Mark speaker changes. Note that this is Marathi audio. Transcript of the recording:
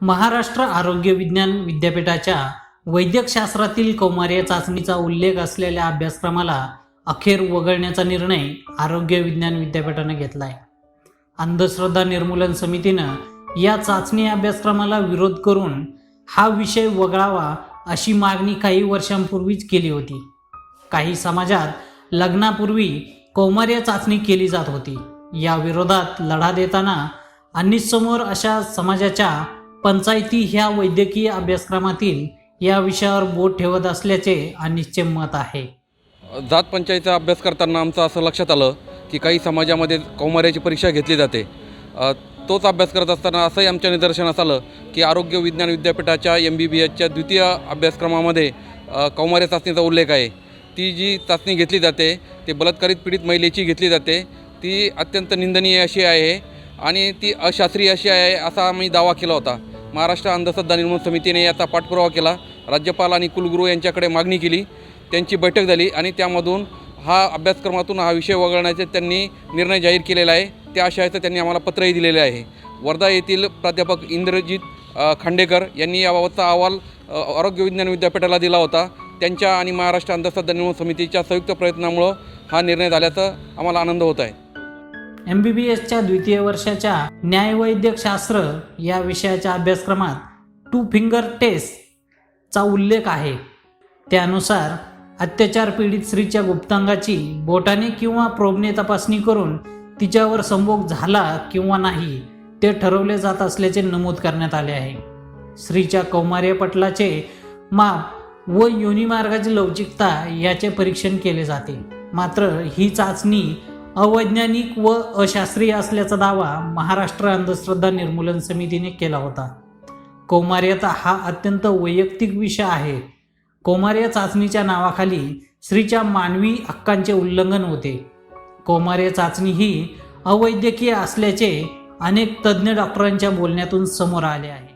Speaker 1: महाराष्ट्र आरोग्य विज्ञान विद्यापीठाच्या वैद्यकशास्त्रातील कौमार्य चाचणीचा उल्लेख असलेल्या अभ्यासक्रमाला अखेर वगळण्याचा निर्णय आरोग्य विज्ञान विद्यापीठानं घेतला आहे अंधश्रद्धा निर्मूलन समितीनं या चाचणी अभ्यासक्रमाला विरोध करून हा विषय वगळावा अशी मागणी काही वर्षांपूर्वीच केली होती. काही समाजात लग्नापूर्वी कौमार्य चाचणी केली जात होती. या विरोधात लढा देताना समोर अशा समाजाच्या पंचायती ह्या वैद्यकीय अभ्यासक्रमातील या विषयावर बोट ठेवत असल्याचे अनिसचे मत आहे.
Speaker 2: जात पंचायतीचा अभ्यास करताना आमचं असं लक्षात आलं की काही समाजामध्ये कौमार्याची परीक्षा घेतली जाते. तोच अभ्यास करत असताना असंही आमच्या निदर्शनास आलं की आरोग्य विज्ञान विद्यापीठाच्या एम बी बी एसच्या द्वितीय अभ्यासक्रमामध्ये कौमार्य चाचणीचा उल्लेख आहे. ती जी चाचणी घेतली जाते ते बलात्कारित पीडित महिलेची घेतली जाते ती अत्यंत निंदनीय अशी आहे आणि ती अशास्त्रीय अशी आहे असा आम्ही दावा केला होता. महाराष्ट्र अंधश्रद्धा निर्मूलन समितीने याचा पाठपुरावा केला. राज्यपाल आणि कुलगुरू यांच्याकडे मागणी केली. त्यांची बैठक झाली आणि त्यामधून हा अभ्यासक्रमातून हा विषय वगळण्याचे त्यांनी निर्णय जाहीर केलेला आहे. त्या आशयाचं त्यांनी आम्हाला पत्रही दिलेले आहे. वर्धा येथील प्राध्यापक इंद्रजित खांडेकर यांनी याबाबतचा अहवाल आरोग्य विज्ञान विद्यापीठाला दिला होता. त्यांच्या आणि महाराष्ट्र अंधश्रद्धा निर्मूलन समितीच्या संयुक्त प्रयत्नामुळं हा निर्णय झाल्याचा आम्हाला आनंद होत आहे.
Speaker 1: एम बी बी एसच्या द्वितीय वर्षाच्या न्यायवैद्यकशास्त्र या विषयाच्या अभ्यासक्रमात टू फिंगर टेस्टचा उल्लेख आहे. त्यानुसार अत्याचार पीडित स्त्रीच्या गुप्तांगाची बोटाने किंवा प्रोबने तपासणी करून तिच्यावर संभोग झाला किंवा नाही ते ठरवले जात असल्याचे नमूद करण्यात आले आहे. स्त्रीच्या कौमार्यपटलाचे माप व योनिमार्गाची लवचिकता याचे परीक्षण केले जाते. मात्र ही चाचणी अवैज्ञानिक व अशास्त्रीय असल्याचा दावा महाराष्ट्र अंधश्रद्धा निर्मूलन समितीने केला होता. कौमार्याचा हा अत्यंत वैयक्तिक विषय आहे. कौमार्य चाचणीच्या नावाखाली स्त्रीच्या मानवी हक्कांचे उल्लंघन होते. कौमार्य चाचणी ही अवैद्यकीय असल्याचे अनेक तज्ज्ञ डॉक्टरांच्या बोलण्यातून समोर आले आहे.